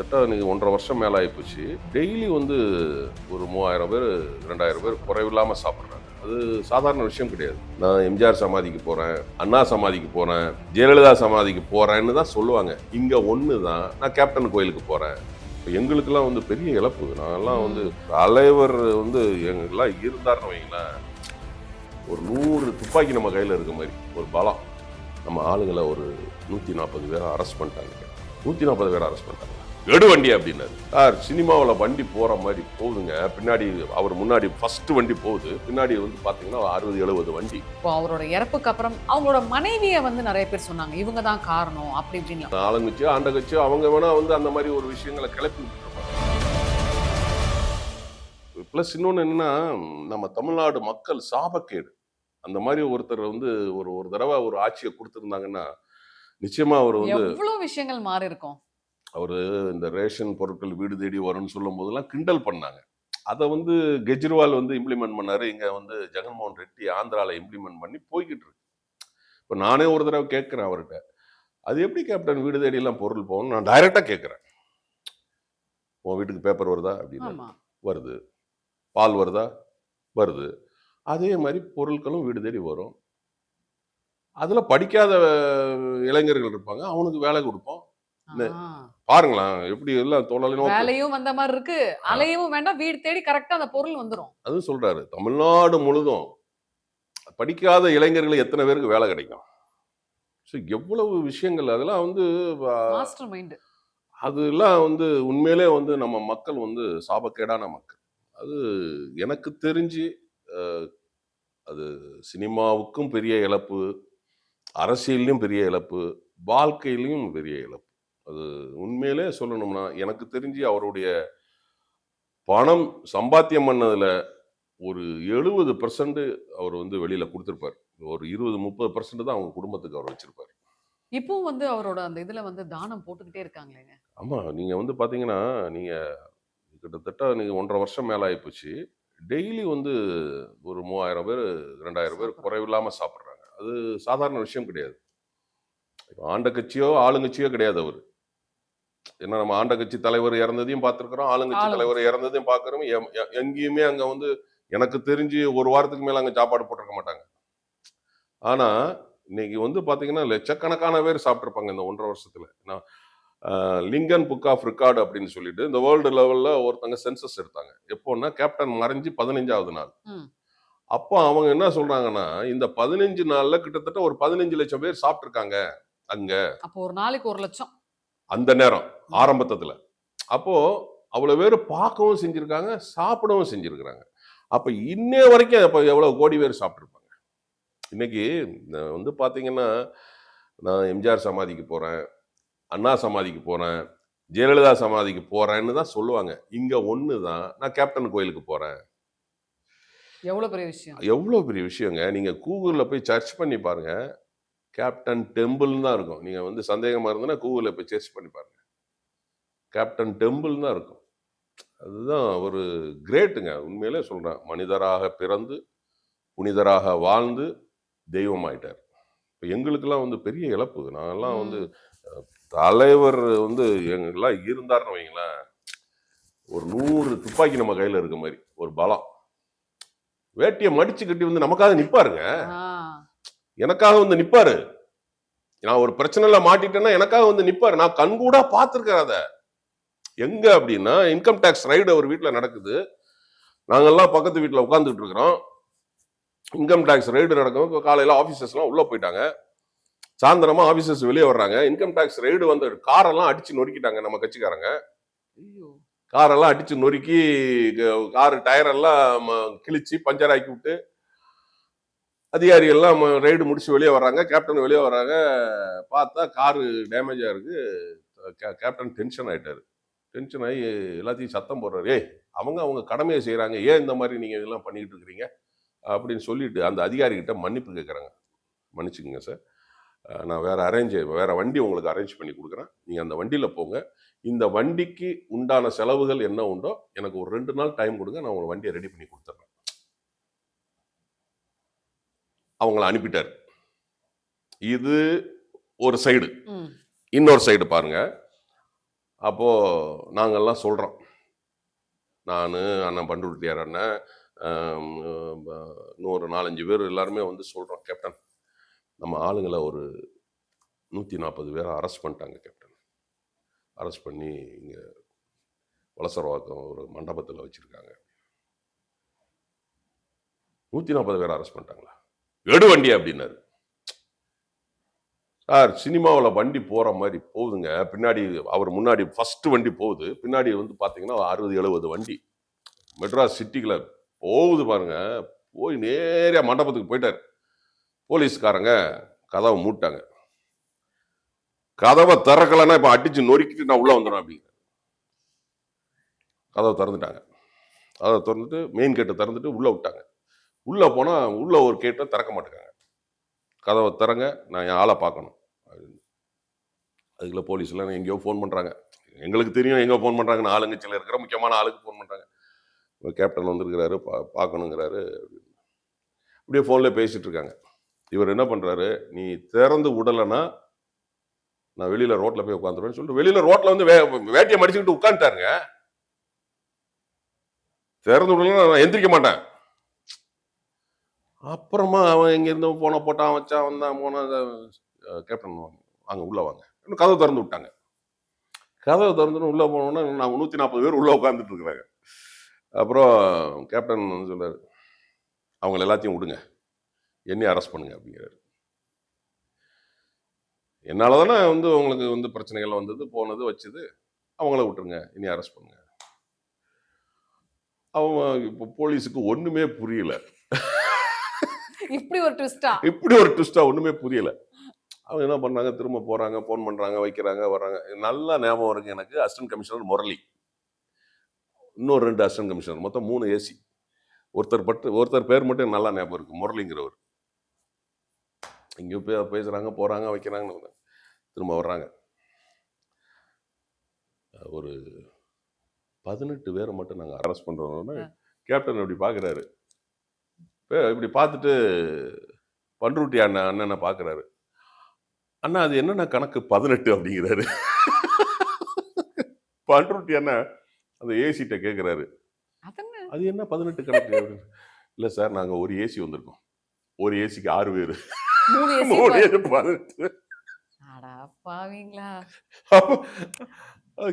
கிட்டத்தட்ட நீங்கள் ஒன்றரை வருஷம் மேலே ஆகிப்போச்சு டெய்லி வந்து ஒரு மூவாயிரம் பேர் ரெண்டாயிரம் பேர் குறைவில்லாமல் சாப்பிட்றாங்க. அது சாதாரண விஷயம் கிடையாது. நான் எம்ஜிஆர் சமாதிக்கு போகிறேன் அண்ணா சமாதிக்கு போகிறேன் ஜெயலலிதா சமாதிக்கு போகிறேன்னு தான் சொல்லுவாங்க. இங்கே ஒன்று தான் நான் கேப்டன் கோயிலுக்கு போகிறேன் இப்போ எங்களுக்கெல்லாம் வந்து பெரிய இழப்பு. நான்லாம் வந்து தலைவர் வந்து எங்களுக்கெல்லாம் இருந்தாருன்னு வைங்களேன் ஒரு நூறு துப்பாக்கி நம்ம கையில் இருக்க மாதிரி ஒரு பலம். நம்ம ஆளுங்களை ஒரு நூற்றி நாற்பது பேரை அரெஸ்ட் பண்ணிட்டாங்க. நூற்றி நாற்பது பேரை அரெஸ்ட் பண்ணிட்டாங்க. எடு வண்டி அப்படின்னாரு. சார் சினிமாவில் வண்டி போகிற மாதிரி போகுதுங்க. பின்னாடி அவர் முன்னாடி ஃபர்ஸ்ட் வண்டி போகுது. பின்னாடி வந்து பார்த்தீங்கன்னா அறுபது எழுபது வண்டி. இப்போ அவரோட இறப்புக்கு அப்புறம் அவங்களோட மனைவியை வந்து நிறைய பேர் சொன்னாங்க. இவங்க தான் காரணம் அப்படி இப்படின்னு. ஆளுங்கச்சு ஆண்டகச்சு அவங்க வேணா வந்து அந்த மாதிரி ஒரு விஷயங்களை கிளப்பி விட்டுருப்பாங்க. ப்ளஸ் இன்னொன்று என்னன்னா நம்ம தமிழ்நாடு மக்கள் சாபக்கேடு. அந்த மாதிரி ஒருத்தர் வந்து ஒரு ஒரு தடவை ஒரு ஆட்சியை கொடுத்துருந்தாங்கன்னா நிச்சயமா அவர் வந்து எவ்வளவு விஷயங்கள் மாறி இருக்கும் அவர் இந்த ரேஷன் பொருட்கள் வீடு தேடி வரும்னு சொல்லும் போதெல்லாம் கிண்டல் பண்ணாங்க. அதை வந்து கெஜ்ரிவால் வந்து இம்ப்ளிமெண்ட் பண்ணாரு. இங்க வந்து ஜெகன்மோகன் ரெட்டி ஆந்திரால இம்ப்ளிமெண்ட் பண்ணி போய்கிட்டு இருக்கு. இப்போ நானே ஒரு தடவை கேட்குறேன் அவர்கிட்ட. அது எப்படி கேப்டன் வீடு தேடி எல்லாம் பொருள் போகணும் நான் டைரக்டா கேட்குறேன். உன் வீட்டுக்கு பேப்பர் வருதா? அப்படின்னு வருது. பால் வருதா? வருது. அதே மாதிரி பொருட்களும் வீடு தேடி வரும். அதுல படிக்காத இளைஞர்கள் இருப்பாங்க. அவனுக்கு வேலை கொடுப்போம். பாருங்களேன் எப்படி எல்லாம் தொழிலை நோக்கு வேலையும் வந்த மாதிரி இருக்கு. அலையவும் வேண்டாம் வீடு தேடி கரெக்டா அந்த பொருள் வந்துரும். அதுவும் சொல்றாரு தமிழ்நாடு முழுதும் படிக்காத இளைஞர்களுக்கு எத்தனை பேருக்கு வேலை கிடைக்கும்? ஸோ எவ்வளவு விஷயங்கள் அதெல்லாம் வந்து மாஸ்டர் மைண்ட் அதெல்லாம் வந்து உண்மையிலே வந்து நம்ம மக்கள் வந்து சாபக்கேடான மக்கள். அது எனக்கு தெரிஞ்சு அது சினிமாவுக்கும் பெரிய இழப்பு அரசியல்லையும் பெரிய இழப்பு வாழ்க்கையிலையும் பெரிய இழப்பு. அது உண்மையிலே சொல்லணும்னா எனக்கு தெரிஞ்சு அவருடைய பணம் சம்பாத்தியம் பண்ணதுல ஒரு எழுபது பர்சன்ட் அவர் வந்து வெளியில கொடுத்துருப்பார். ஒரு இருபது முப்பது பர்சன்ட் தான் அவங்க குடும்பத்துக்கு அவர் வச்சிருப்பார். இப்பவும் வந்து அவரோட அந்த இதுல வந்து தானம் போட்டுக்கிட்டே இருக்காங்களேங்க ஆமா நீங்க வந்து பாத்தீங்கன்னா நீங்க கிட்டத்தட்ட நீங்க ஒன்றரை வருஷம் மேல ஆயிப்போச்சு டெய்லி வந்து ஒரு மூவாயிரம் பேர் ரெண்டாயிரம் பேர் சாப்பிடுறாங்க. குறைவில்லாம சாப்பிட்றாங்க. அது சாதாரண விஷயம் கிடையாது. இப்ப ஆண்ட கட்சியோ ஆளுங்கட்சியோ கிடையாது அவர். ஏன்னா நம்ம ஆண்ட கட்சி தலைவர் இறந்ததையும் பார்த்துருக்குறோம் ஆளுங்கட்சி. தலைவர் இறந்ததையும் பார்க்குறோம். எங்கேயுமே அங்க வந்து எனக்கு தெரிஞ்சு ஒரு வாரத்துக்கு மேல அங்க சாப்பாடு போட்டிருக்க மாட்டாங்க. ஆனா இன்னைக்கு வந்து பாத்தீங்கன்னா லட்சக்கணக்கான பேர் சாப்பிட்டிருப்பாங்க இந்த ஒன்றரை வருஷத்துல. நான் லிங்கன் புக் ஆஃப் ரெக்கார்டு அப்படின்னு சொல்லிட்டு இந்த வேர்ல்டு லெவல்ல ஒருத்தங்க சென்சஸ் எடுத்தாங்க. எப்போன்னா கேப்டன் மறைஞ்சு பதினஞ்சாவது நாள். அப்போ அவங்க என்ன சொல்றாங்கன்னா இந்த பதினஞ்சு நாள்ல கிட்டத்தட்ட ஒரு பதினஞ்சு லட்சம் பேர் சாப்பிட்டிருக்காங்க அங்க. அப்போ ஒரு நாளைக்கு ஒரு லட்சம். அந்த நேரம் ஆரம்பத்துல அப்போ அவ்வளவு பேர் பார்க்கவும் செஞ்சிருக்காங்க சாப்பிடவும் செஞ்சிருக்கிறாங்க. அப்ப இன்னைய வரைக்கும் அப்ப எவ்வளவு கோடி பேர் சாப்பிட்டிருப்பாங்க இன்னைக்கு நான் வந்து பாத்தீங்கன்னா நான் எம்ஜிஆர் சமாதிக்கு போறேன் அண்ணா சமாதிக்கு போறேன் ஜெயலலிதா சமாதிக்கு போறேன்னு தான் சொல்லுவாங்க. இங்க ஒன்று தான் நான் கேப்டன் கோயிலுக்கு போறேன். எவ்வளவு பெரிய விஷயம்? எவ்வளோ பெரிய விஷயங்க? நீங்க கூகுளில் போய் சர்ச் பண்ணி பாருங்க. கேப்டன் டெம்பிள்னு தான் இருக்கும். நீங்க வந்து சந்தேகமா இருந்ததுன்னா கூகுளில் போய் சர்ச் பண்ணி பாருங்க. கேப்டன் டெம்பிள் தான் இருக்கும். அதுதான் ஒரு கிரேட்டுங்க உண்மையிலே சொல்றேன். மனிதராக பிறந்து புனிதராக வாழ்ந்து தெய்வமாயிட்டார் இப்போ எங்களுக்கெல்லாம் வந்து பெரிய இழப்பு. நான்லாம் வந்து தலைவர் வந்து எங்கெல்லாம் இருந்தாருன்னு வைங்களேன் ஒரு நூறு துப்பாக்கி நம்ம கையில் இருக்க மாதிரி ஒரு பலம். வேட்டியை மடிச்சு கட்டி வந்து நமக்காக நிப்பாருங்க. ஆ. எனக்காக வந்து நிப்பாரு. நான் ஒரு பிரச்சனைல மாட்டிட்டேன்னா எனக்காக வந்து நிப்பாரு. நான் கண்கூடா பார்த்துருக்கேன் அதை. எங்க அப்படின்னா இன்கம் டேக்ஸ் ரைடு அவர் வீட்டில் நடக்குது. நாங்கெல்லாம் பக்கத்து வீட்டில் உட்காந்துட்டு இருக்கிறோம். இன்கம் டேக்ஸ் ரைடு நடக்கும் காலையில் ஆஃபீஸர்ஸ்லாம் உள்ளே போயிட்டாங்க. சாயந்தரமா ஆஃபீஸர்ஸ் வெளியே வர்றாங்க. இன்கம் டேக்ஸ் ரைடு வந்து காரெல்லாம் அடிச்சு நொறுக்கிட்டாங்க நம்ம கட்சிக்காரங்க. ஐயோ. காரெல்லாம் அடிச்சு நொறுக்கி கார் டயரெல்லாம் கிழிச்சு பஞ்சர் ஆக்கி விட்டு அதிகாரிகள்லாம் ரைடு முடிச்சு வெளியே வர்றாங்க. கேப்டன் வெளியே வர்றாங்க. பார்த்தா காரு டேமேஜாக இருக்கு. கே- கேப்டன் டென்ஷன் ஆகிட்டார் டென்ஷன் ஆகி எல்லாத்தையும் சத்தம் போடுறாரு. ஏய் அவங்க அவங்க கடமையை செய்கிறாங்க ஏன் இந்த மாதிரி நீங்கள் இதெல்லாம் பண்ணிக்கிட்டு இருக்கிறீங்க? அப்படின்னு சொல்லிட்டு அந்த அதிகாரிகிட்ட மன்னிப்பு கேட்குறாங்க மன்னிச்சுக்கோங்க சார் நான் வேற அரேஞ்ச் வேறு வண்டி உங்களுக்கு அரேஞ்ச் பண்ணி கொடுக்குறேன். நீங்கள் அந்த வண்டியில் போங்க. இந்த வண்டிக்கு உண்டான செலவுகள் என்ன உண்டோ எனக்கு ஒரு ரெண்டு நாள் டைம் கொடுங்க. நான் உங்களுக்கு வண்டியை ரெடி பண்ணி கொடுத்துட்றேன். அவங்கள அனுப்பிட்டார். இது ஒரு சைடு. இன்னொரு சைடு பாருங்க. அப்போது நாங்கள்லாம் சொல்கிறோம் நான் அண்ணன் பண்டுருட்டியார் அண்ணன் இன்னொரு நாலஞ்சு பேர் எல்லாருமே வந்து சொல்கிறோம் கேப்டன் நம்ம ஆளுங்களை ஒரு நூற்றி நாற்பது பேரை அரெஸ்ட் பண்ணிட்டாங்க கேப்டன். அரெஸ்ட் பண்ணி இங்கே வலசரவாக்கம் ஒரு மண்டபத்தில் வச்சுருக்காங்க. நூற்றி நாற்பது பேரை அரெஸ்ட் பண்ணிட்டாங்களா? எடு வண்டி அப்படின்னாரு. சார் சினிமாவில் வண்டி போகிற மாதிரி போகுதுங்க. பின்னாடி அவர் முன்னாடி ஃபர்ஸ்ட் வண்டி போகுது. பின்னாடி வந்து பார்த்தீங்கன்னா அறுபது எழுபது வண்டி. மெட்ராஸ் சிட்டிக்குள்ள போகுது பாருங்க. போய் நேரடியாக மண்டபத்துக்கு போயிட்டார். போலீஸ்காரங்க கதவை மூட்டாங்க. கதவை திறக்கலன்னா இப்போ அடிச்சு நொறுக்கிட்டு நான் உள்ள வந்துடும் அப்படிங்கிற கதவை திறந்துட்டாங்க. கதவை திறந்துட்டு மெயின் கேட்டை திறந்துட்டு உள்ள விட்டாங்க. உள்ளே போனால் உள்ளே ஒரு கேட்டை திறக்க மாட்டேங்காங்க. கதவை திறங்க நான் என் ஆளை பார்க்கணும். அதுக்குள்ள போலீஸ்லாம் எங்கேயோ ஃபோன் பண்ணுறாங்க எங்களுக்கு தெரியும் எங்கே ஃபோன் பண்ணுறாங்கன்னு ஆளுங்கட்சியில் இருக்கிற முக்கியமான ஆளுக்கு ஃபோன் பண்ணுறாங்க கேப்டன் வந்திருக்கிறாரு பா பார்க்கணுங்கிறாரு. அப்படியே ஃபோனில் பேசிகிட்ருக்காங்க இருக்காங்க. இவர் என்ன பண்ணுறாரு நீ திறந்து விடலைன்னா நான் வெளியில் ரோட்டில் போய் உட்காந்துருவேன்னு சொல்லிட்டு வெளியில் ரோட்டில் வந்து வே வேட்டியை மடிச்சுக்கிட்டு உட்காந்துட்டாருங்க. திறந்து விடலன்னா நான் எந்திரிக்க மாட்டேன். அப்புறமா அவன் எங்கேருந்து போன போட்டான் வச்சான் வந்தான் போனான் கேப்டன் வாங்க உள்ளே வாங்க. இன்னும் கதவை திறந்து விட்டாங்க. கதவை திறந்துன்னு உள்ளே போனோன்னா நான் நூற்றி நாற்பது பேர் உள்ளே உட்காந்துட்டு இருக்கிறாங்க. அப்புறம் கேப்டன் வந்து சொல்கிறார் அவங்கள எல்லாத்தையும் விடுங்க. என்னையும் அரெஸ்ட் பண்ணுங்க அப்படிங்கிறாரு. என்னால் தானே வந்து உங்களுக்கு வந்து பிரச்சனைகள் வந்தது போனது வச்சது. அவங்கள விட்டுருங்க இனி அரெஸ்ட் பண்ணுங்க. அவன் இப்போ போலீஸுக்கு ஒன்றுமே புரியல. இப்படி ஒரு ட்விஸ்டா இப்படி ஒரு ட்விஸ்டா ஒண்ணுமே புரியல. அவங்க என்ன பண்ணாங்க திரும்ப போறாங்க ஃபோன் பண்றாங்க வைக்கிறாங்க வர்றாங்க. நல்லா ஞாபகம் இருக்கு எனக்கு. Assistant commissioner Murali. இன்னொரு ரெண்டு அசிஸ்டன்ட் கமிஷனர் மொத்தம் மூணு ஏசி ஒருத்தர் பட்டு ஒருத்தர் பேர் மட்டும் நல்லா ஞாபகம் இருக்கு. முரளிங்கிறவர். இங்கேயும் போய் பேசுறாங்க போறாங்க வைக்கிறாங்கன்னு திரும்ப வர்றாங்க. ஒரு பதினெட்டு பேரை மட்டும் நாங்கள் அரெஸ்ட் பண்றோம்னா கேப்டன் இப்படி பார்க்குறாரு இப்படி பார்த்துட்டு பண்ருட்டி அண்ணன் அண்ணனை பார்க்குறாரு அண்ணா அது என்னென்ன கணக்கு? பதினெட்டு அப்படிங்கிறாரு. பண்ருட்டி அண்ணன் அந்த ஏசிட்ட கேட்குறாரு அது என்ன பதினெட்டு கணக்கு. இல்ல சார் நாங்க ஒரு ஏசி வந்திருக்கோம். ஒரு ஏசிக்கு ஆறு பேர். மூணு ஏசி பதினெட்டு.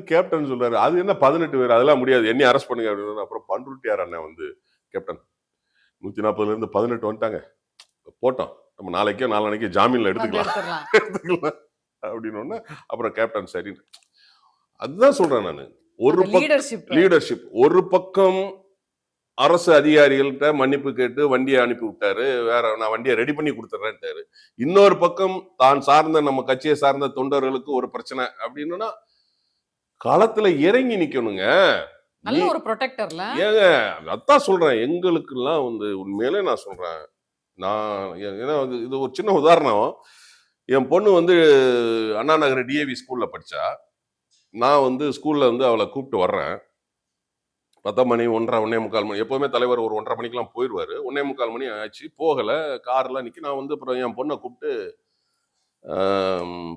கேப்டன் சொல்றாரு அது என்ன பதினெட்டு பேர்? அதெல்லாம் முடியாது. என்னையும் அரெஸ்ட் பண்ணுங்க அப்படின்னு அப்புறம் பண்ருட்டியார் அண்ணன் வந்து கேப்டன் நூத்தி நாற்பதுல இருந்து பதினெட்டு வந்துட்டாங்க. போட்டோம். நம்ம நாளைக்கோ நாளானைக்கோ ஜாமீன்ல எடுத்துக்கலாம். எடுத்துக்கலாம். அப்படின்னு அப்புறம் கேப்டன் சரி அதுதான் சொல்றேன் நான். ஒரு பக்கம் லீடர்ஷிப் லீடர்ஷிப் ஒரு பக்கம் அரசு அதிகாரிகள்கிட்ட மன்னிப்பு கேட்டு வண்டியை அனுப்பி விட்டாரு வேற நான் வண்டியை ரெடி பண்ணி கொடுத்துட்றேன்ட்டாரு இன்னொரு பக்கம் தான் சார்ந்த நம்ம கட்சியை சார்ந்த தொண்டர்களுக்கு ஒரு பிரச்சனை அப்படின்னா களத்துல இறங்கி நிக்கணுங்க. நல்ல ஒரு ப்ரொடெக்டர்ல ஏங்க அதான் சொல்றேன். எங்களுக்கெல்லாம் வந்து உண்மையிலே நான் சொல்றேன். நான் ஏன்னா இது ஒரு சின்ன உதாரணம். என் பொண்ணு வந்து அண்ணா நகர் டிஏவி ஸ்கூல்ல படிச்சா. நான் வந்து ஸ்கூல்ல வந்து அவளை கூப்பிட்டு வர்றேன். பத்தாம் மணி ஒன்றரை ஒன்னே முக்கால் மணி எப்போவுமே தலைவர் ஒரு ஒன்றரை மணிக்கெல்லாம் போயிடுவாரு ஒன்னே முக்கால் மணி ஆச்சு போகலை கார்லாம் நிற்கி நான் வந்து அப்புறம் என் பொண்ணை கூப்பிட்டு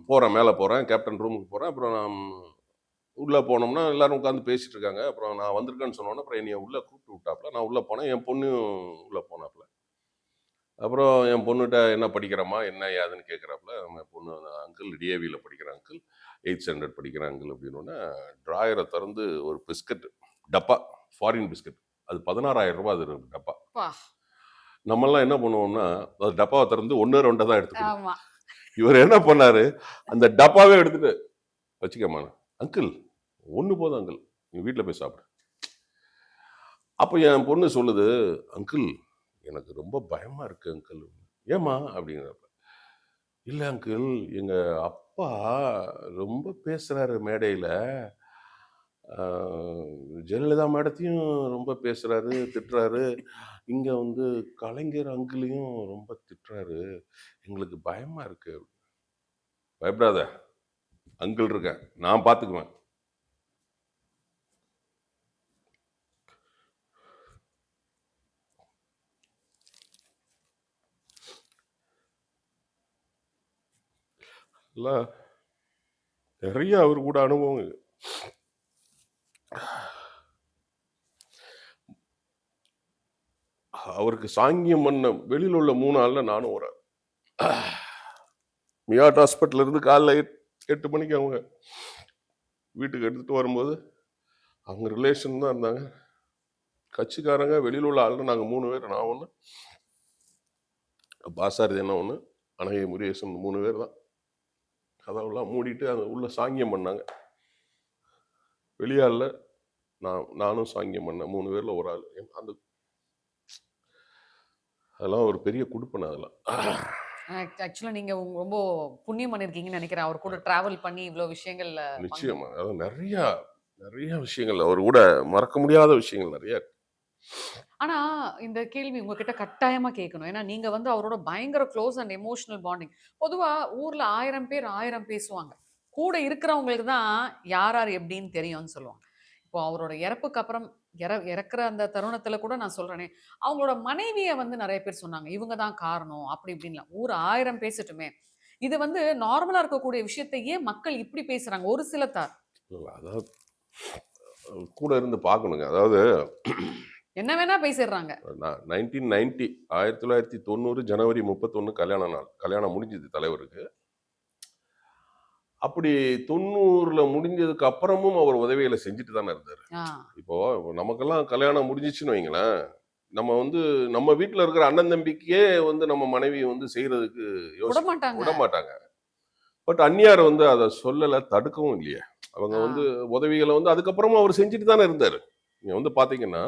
போகிறேன் மேலே போகிறேன் கேப்டன் ரூமுக்கு போகிறேன் அப்புறம் நான் உள்ளே போனோம்னா எல்லாரும் உட்காந்து பேசிட்டு இருக்காங்க அப்புறம் நான் வந்திருக்கேன்னு சொன்னோன்னே அப்புறம் என்னைய உள்ளே கூப்பிட்டு விட்டாப்புல. நான் உள்ளே போனேன். என் பொண்ணும் உள்ளே போனாப்புல. அப்புறம் என் பொண்ணுகிட்ட என்ன படிக்கிறம்மா? என்ன ஏதுன்னு கேட்குறாப்புல. என் பொண்ணு அங்கிள் டிஏவியில் படிக்கிற அங்கிள். எயிட் ஸ்டாண்டர்ட் படிக்கிற அங்கிள் அப்படின்னோடனே ட்ராயரை திறந்து ஒரு பிஸ்கட் டப்பா ஃபாரின் பிஸ்கட். அது பதினாறாயிரம் ரூபாய் அது டப்பா. நம்மெல்லாம் என்ன பண்ணுவோம்னா அது டப்பாவை திறந்து ஒன்று ரெண்டை தான் எடுத்துக்கணும். இவர் என்ன பண்ணாரு? அந்த டப்பாவே எடுத்துட்டு வச்சுக்கம்மா அங்கிள் ஒன்று போதும் அங்கிள் நீ வீட்டில் போய் சாப்பிடு. அப்போ என் பொண்ணு சொல்லுது அங்கிள் எனக்கு ரொம்ப பயமாக இருக்குது அங்கிள் ஏம்மா? அப்படிங்கிறப்ப இல்லை அங்கிள் எங்கள் அப்பா ரொம்ப பேசுகிறாரு மேடையில். ஜெயலலிதா மேடத்தையும் ரொம்ப பேசுகிறாரு திட்டுறாரு. இங்கே வந்து கலைஞர் அங்கிளையும் ரொம்ப திட்டுறாரு. எங்களுக்கு பயமாக இருக்குது பயப்படாத. அங்கிள் இருக்கேன். நான் பார்த்துக்குவேன் இல்லை நிறைய அவர் கூட அனுபவம் அவருக்கு சாங்கியம் பண்ண வெளியில் உள்ள மூணு ஆளில் நானும் ஒரு மியாட் ஹாஸ்பிட்டல் இருந்து காலைல எட்- எட்டு மணிக்கு அவங்க வீட்டுக்கு எடுத்துகிட்டு வரும்போது அவங்க ரிலேஷன் தான் இருந்தாங்க. கட்சிக்காரங்க வெளியில் உள்ள ஆளுங்க நாங்கள் மூணு பேர் நான் ஒன்று பாசாரதி என்ன ஒன்று அனகை முருகேசன் மூணு பேர் தான். கதவெல்லாம் மூடிட்டு அது உள்ள சாங்கியம் பண்ணாங்க. வெளியாளில் நான் நானும் சாங்கியம் பண்ணேன் மூணு பேரில் ஒரு ஆள். அந்த அதெல்லாம் ஒரு பெரிய குடுப்பனை அதெல்லாம். ஆக்சுவலா நீங்க உங்க ரொம்ப புண்ணியம் பண்ணிருக்கீங்கன்னு நினைக்கிறேன். அவர் கூட டிராவல் பண்ணி இவ்வளவு விஷயங்கள்ல பங்கு- நிச்சயமா. அதாவது நிறைய நிறைய விஷயங்கள். அவர் கூட மறக்க முடியாத விஷயங்கள் நிறைய இருக்கு. ஆனா இந்த கேள்வி உங்ககிட்ட கட்டாயமா கேட்கணும் ஏன்னா நீங்க வந்து அவரோட பயங்கர க்ளோஸ் அண்ட் எமோஷனல் பாண்டிங் பொதுவா ஊர்ல ஆயிரம் பேர் ஆயிரம் பேசுவாங்க. கூட இருக்கிறவங்களுக்கு தான் யார் யார் எப்படின்னு தெரியும்னு சொல்லுவாங்க. இப்போ அவரோட இறப்புக்கு அப்புறம் இற இறக்குற அந்த தருணத்துல கூட நான் சொல்றேனே அவங்களோட மனைவியை வந்து நிறைய பேர் சொன்னாங்க. இவங்க தான் காரணம் அப்படி இப்படின்லாம். ஊர் ஆயிரம் பேசட்டுமே. இது வந்து நார்மலா இருக்கக்கூடிய விஷயத்தை ஏன் மக்கள் இப்படி பேசுறாங்க? ஒரு சில தார் அதாவது கூட இருந்து பார்க்கணுங்க. அதாவது என்ன வேணா பேசிடுறாங்க. நைன்டீன் நைன்டி ஆயிரத்தி தொள்ளாயிரத்தி தொண்ணூறு ஜனவரி முப்பத்தொன்று கல்யாண நாள் கல்யாணம் முடிஞ்சது தலைவருக்கு. அப்படி தொண்ணூறுல முடிஞ்சதுக்கு அப்புறமும் அவர் உதவிகளை செஞ்சுட்டு தானே இருந்தார். இப்போ நமக்கெல்லாம் கல்யாணம் முடிஞ்சிச்சுன்னு வைங்களேன் நம்ம வந்து நம்ம வீட்டில் இருக்கிற அண்ணன் தம்பிக்கே வந்து நம்ம மனைவி வந்து செய்யறதுக்கு விட மாட்டாங்க பட் அந்நியார் வந்து அதை சொல்லலை தடுக்கவும் இல்லையே. அவங்க. வந்து உதவிகளை வந்து அதுக்கப்புறமும் அவர் செஞ்சுட்டு தானே இருந்தார். நீங்க வந்து பாத்தீங்கன்னா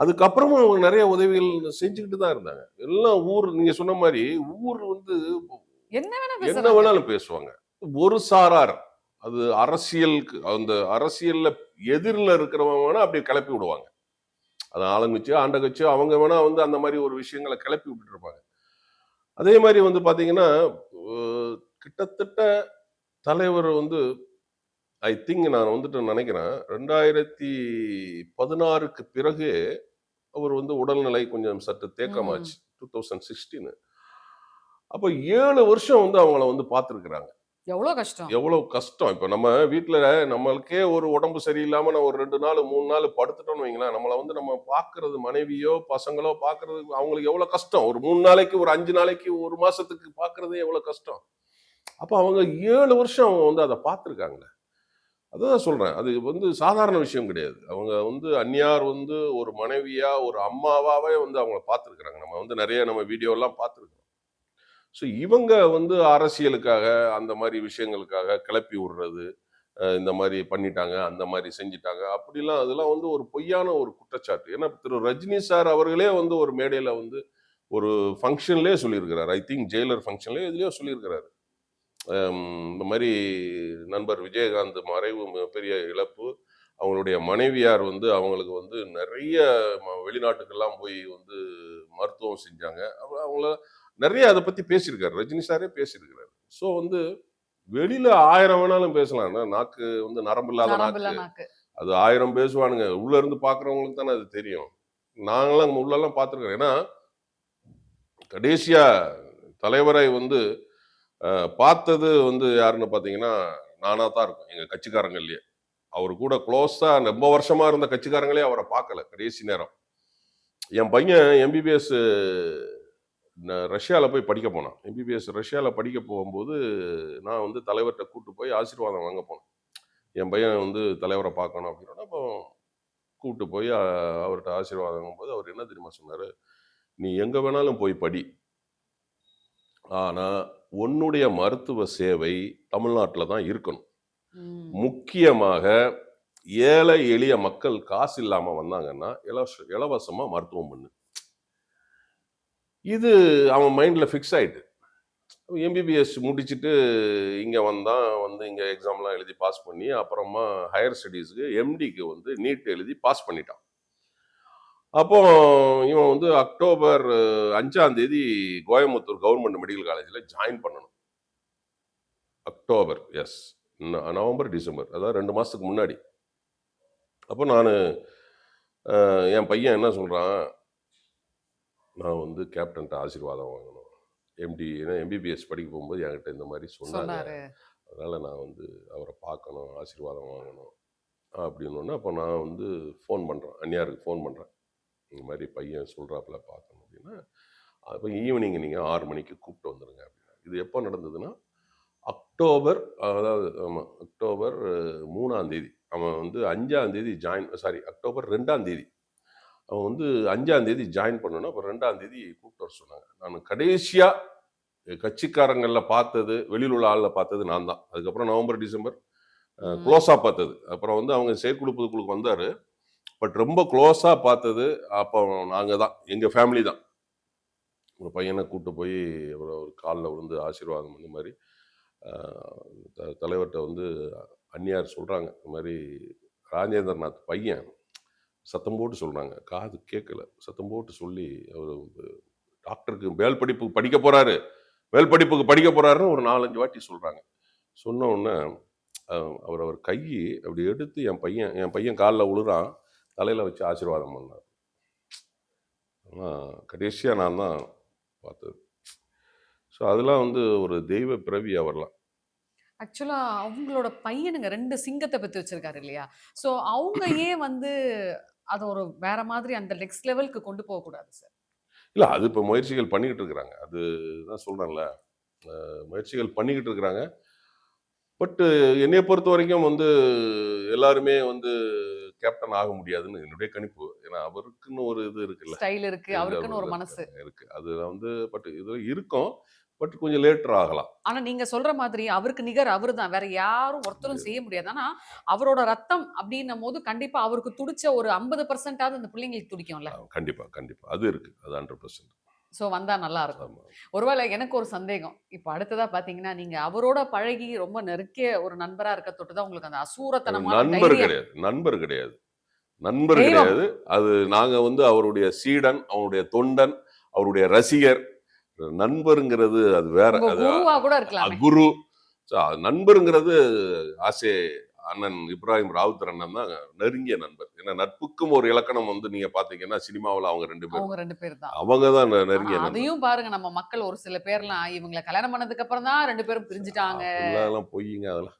அதுக்கப்புறமும் அவங்க நிறைய உதவிகள் செஞ்சுக்கிட்டு தான் இருந்தாங்க. எல்லாம் ஊர் நீங்க சொன்ன மாதிரி ஊர் வந்து என்ன வேணாலும் பேசுவாங்க. ஒரு சாரார் அது அரசியலுக்கு அந்த அரசியல்ல எதிரில் இருக்கிறவங்க வேணா அப்படி கிளப்பி விடுவாங்க. அது ஆளுங்கட்சியோ ஆண்டகட்சியோ அவங்க வேணா வந்து அந்த மாதிரி ஒரு விஷயங்களை கிளப்பி விட்டுட்டு இருப்பாங்க. அதே மாதிரி வந்து பாத்தீங்கன்னா அஹ், கிட்டத்தட்ட தலைவர் வந்து ஐ திங்க் நான் வந்துட்டு நினைக்கிறேன் ரெண்டாயிரத்தி பதினாறுக்கு பிறகு அவர் வந்து உடல்நிலை கொஞ்சம் சற்று தேக்கமாச்சு. டூ தௌசண்ட் சிக்ஸ்டீன் அப்போ ஏழு வருஷம் வந்து அவங்கள வந்து பார்த்துருக்குறாங்க எவ்வளவு கஷ்டம்? எவ்வளவு கஷ்டம். இப்போ நம்ம வீட்டில் நம்மளுக்கே ஒரு உடம்பு சரியில்லாம நான் ஒரு ரெண்டு நாள் மூணு நாள் படுத்துட்டோம்னு வைங்களேன் நம்மளை வந்து நம்ம பார்க்கறது மனைவியோ பசங்களோ பார்க்கறது அவங்களுக்கு எவ்வளவு கஷ்டம். ஒரு மூணு நாளைக்கு ஒரு அஞ்சு நாளைக்கு ஒரு மாசத்துக்கு பார்க்கறதே எவ்வளவு கஷ்டம். அப்போ அவங்க ஏழு வருஷம் அவங்க வந்து அதை பார்த்துருக்காங்களே அதான் சொல்கிறேன் அது வந்து சாதாரண விஷயம் கிடையாது. அவங்க வந்து அந்நியார் வந்து ஒரு மனைவியாக ஒரு அம்மாவாகவே வந்து அவங்கள பார்த்துருக்குறாங்க. நம்ம வந்து நிறைய நம்ம வீடியோலாம் பார்த்துருக்கோம் ஸோ இவங்க வந்து அரசியலுக்காக அந்த மாதிரி விஷயங்களுக்காக கிளப்பி விடுறது இந்த மாதிரி பண்ணிட்டாங்க அந்த மாதிரி செஞ்சிட்டாங்க அப்படிலாம் அதெல்லாம் வந்து ஒரு பொய்யான ஒரு குற்றச்சாட்டு. ஏன்னா திரு ரஜினி சார் அவர்களே வந்து ஒரு மேடையில் வந்து ஒரு ஃபங்க்ஷன்லேயே சொல்லியிருக்கிறார். ஐ திங்க் ஜெயிலர் ஃபங்க்ஷன்லேயே இதுலேயோ சொல்லியிருக்கிறாரு. இந்த மாதிரி நண்பர் விஜயகாந்த் மறைவு மிகப்பெரிய இழப்பு. அவங்களுடைய மனைவியார் வந்து அவங்களுக்கு வந்து நிறைய வெளிநாட்டுக்கெல்லாம் போய் வந்து மருத்துவம் செஞ்சாங்க. அவ- அவங்கள நிறைய அதை பத்தி பேசியிருக்காரு. ரஜினி சாரே பேசியிருக்கிறாரு. ஸோ வந்து வெளியில ஆயிரம் வேணாலும் பேசலாம். நாக்கு வந்து நரம்பு இல்லாத நாக்கு. அது ஆயிரம் பேசுவானுங்க. உள்ள இருந்து பாக்குறவங்களுக்கு தானே அது தெரியும். நாங்களாம் உள்ளெல்லாம் பார்த்துருக்கோம் ஏன்னா கடைசியா தலைவரை வந்து பார்த்தது வந்து யாருன்னு பார்த்தீங்கன்னா நானா தான் இருக்கும் எங்கள் கட்சிக்காரங்கள்லேயே. அவர் கூட க்ளோஸாக ரொம்ப வருஷமாக இருந்த கட்சிக்காரங்களே அவரை பார்க்கல. கடைசி நேரம். என் பையன் எம்பிபிஎஸ் ரஷ்யாவில் போய் படிக்க போனான். எம்பிபிஎஸ் ரஷ்யாவில் படிக்க போகும்போது நான் வந்து தலைவர்கிட்ட கூப்பிட்டு போய் ஆசீர்வாதம் வாங்க போனேன். என் பையன் வந்து தலைவரை பார்க்கணும் அப்படின்னா அப்போ கூப்பிட்டு போய் அவர்கிட்ட ஆசீர்வாதம் வாங்கும்போது அவர் என்ன தெரியுமா சொன்னார்? நீ எங்கே வேணாலும் போய் படி. ஆனால் உன்னுடைய மருத்துவ சேவை தமிழ்நாட்டில் தான் இருக்கணும். முக்கியமாக ஏழை எளிய மக்கள் காசு இல்லாமல் வந்தாங்கன்னா இலவச இலவசமாக மருத்துவம் பண்ணு. இது அவன் மைண்டில் ஃபிக்ஸ் ஆயிட்டு. எம்பிபிஎஸ் முடிச்சுட்டு இங்கே வந்தான் வந்து இங்கே எக்ஸாம்லாம் எழுதி பாஸ் பண்ணி அப்புறமா ஹையர் ஸ்டடீஸுக்கு எம்டிக்கு வந்து நீட் எழுதி பாஸ் பண்ணிட்டான். அப்போ இவன் வந்து அக்டோபர் அஞ்சாம் தேதி கோயம்புத்தூர் கவர்மெண்ட் மெடிக்கல் காலேஜில் ஜாயின் பண்ணணும். October S November December. அதாவது ரெண்டு மாதத்துக்கு முன்னாடி. அப்போ நான் என் பையன் என்ன சொல்கிறான் நான் வந்து கேப்டன்ட்ட ஆசீர்வாதம் வாங்கணும். எம்டி ஏன்னா எம்பிபிஎஸ் படிக்க போகும்போது என்கிட்ட இந்த மாதிரி சொன்னாங்க. அதனால் நான் வந்து அவரை பார்க்கணும் ஆசீர்வாதம் வாங்கணும் அப்படின்னு அப்போ நான் வந்து ஃபோன் பண்ணுறேன் அந்நியாருக்கு ஃபோன் பண்ணுறேன் இந்த மாதிரி பையன் சொல்கிறாப்புல பார்க்கணும் அப்படின்னா அப்போ ஈவினிங் நீங்கள் ஆறு மணிக்கு கூப்பிட்டு வந்துடுங்க அப்படின்னா இது எப்போ நடந்ததுன்னா அக்டோபர் அதாவது ஆமாம் அக்டோபர் அஹ், மூணாம் தேதி. அவன் வந்து அஞ்சாம் தேதி ஜாயின் சாரி அக்டோபர் ரெண்டாம் தேதி. அவன் வந்து அஞ்சாம் தேதி ஜாயின் பண்ணணும் அப்போ ரெண்டாம் தேதி கூப்பிட்டு வர சொன்னாங்க. நான் கடைசியாக கட்சிக்காரங்களில் பார்த்தது வெளியில் உள்ள ஆளில் பார்த்தது நான் தான். அதுக்கப்புறம் நவம்பர் டிசம்பர். க்ளோஸாக பார்த்தது. அப்புறம் வந்து அவங்க செயற்குழு பொதுக்குழுக்கு வந்தார். பட் ரொம்ப க்ளோஸாக பார்த்தது அப்போ நாங்கள் தான் எங்கள் ஃபேமிலி தான். ஒரு பையனை கூப்பிட்டு போய் அப்புறம் ஒரு காலில் விழுந்து ஆசீர்வாதம் இந்த மாதிரி த- தலைவர்கிட்ட வந்து அந்நியார் சொல்கிறாங்க இந்த மாதிரி ராஜேந்திரநாத் பையன் சத்தம் போட்டு சொல்கிறாங்க காது கேட்கல. சத்தம் போட்டு சொல்லி அவர் டாக்டருக்கு மேல் படிப்புக்கு படிக்க போகிறாரு மேல் படிப்புக்கு படிக்க போகிறாருன்னு ஒரு நாலஞ்சு வாட்டி சொல்கிறாங்க சொன்ன உடனே அவர் அவர் கை அப்படி எடுத்து என் பையன் என் பையன் காலில் விழுறான். தலையில் வச்சு ஆசீர்வாதம் பண்ணார். ஆனால் கடைசியாக நான் தான் பார்த்தது. ஸோ அதெல்லாம் வந்து ஒரு தெய்வ பிறவி அவர்லாம். ஆக்சுவலா அவங்களோட பையனுங்க ரெண்டு சிங்கத்தை பெத்து வச்சிருக்காரு இல்லையா? சோ அவங்க ஏன் வந்து அதை ஒரு வேற மாதிரி அந்த நெக்ஸ்ட் லெவலுக்கு கொண்டு போக கூடாது சார் இல்லை அது இப்போ முயற்சிகள் பண்ணிக்கிட்டு இருக்கிறாங்க. அது தான் சொல்கிறேன்ல முயற்சிகள் பண்ணிக்கிட்டு இருக்கிறாங்க. பட்டு என்னைய பொறுத்த வரைக்கும் வந்து எல்லாருமே வந்து கேப்டன் ஆக முடியாதுன்னு என்னுடைய கணிப்பு. ஏன்னா அவருக்குன்னு ஒரு இது இருக்குல்ல. ஸ்டைல் இருக்கு அவருக்குன்னு ஒரு மனசு. இருக்கு. அது வந்து பட் இது இருக்கும் பட் கொஞ்சம் லேட்டர் ஆகலாம். ஆனா நீங்க சொல்ற மாதிரி அவருக்கு நிகர் அவர்தான். வேற யாரும் ஒருத்தரும் செய்ய முடியாது. ஆனா அவரோட ரத்தம் அப்படின்னும் போது கண்டிப்பா அவருக்கு துடிச்ச ஒரு ஐம்பது பர்சன்டாவது இந்த பிள்ளைங்களுக்கு துடிக்கும்ல. கண்டிப்பா கண்டிப்பா. அது இருக்கு. அது ஹண்ட்ரட் பர்சன்ட் சோ வந்தா நல்லா இருக்கும் ஆமா. ஒருவேளை எனக்கு ஒரு சந்தேகம். இப்போ அடுத்ததா பாத்தீங்கன்னா நீங்க அவரோட பழகி ரொம்ப நெருக்கிய ஒரு நண்பரா இருக்க தொட்டுதான் உங்களுக்கு அந்த அசூரத்தனமான நண்பர் கிடையாது. நண்பர் கிடையாது. நண்பர். கிடையாது. அது நாங்க வந்து அவருடைய சீடன் அவருடைய தொண்டன் அவருடைய ரசிகர். நண்பருங்கிறது அது வேற. கூட இருக்கலாமே. குரு. நண்பருங்கிறது ஆசே அண்ணன் இப்ராஹிம் ராவுத்தர் அண்ணன் தான் நெருங்கிய நண்பர். ஏன்னா நட்புக்கும் ஒரு இலக்கணம் வந்து நீங்க பாத்தீங்கன்னா சினிமாவில் அவங்க ரெண்டு பேரும் அவங்க ரெண்டு பேர் தான். அவங்க தான் நெருங்கிய அதையும் பாருங்க நம்ம மக்கள் ஒரு சில பேர்லாம் இவங்களை கல்யாணம் பண்ணதுக்கு அப்புறம் தான் ரெண்டு பேரும் பிரிஞ்சுட்டாங்க. அதெல்லாம் பொய்யுங்க அதெல்லாம்.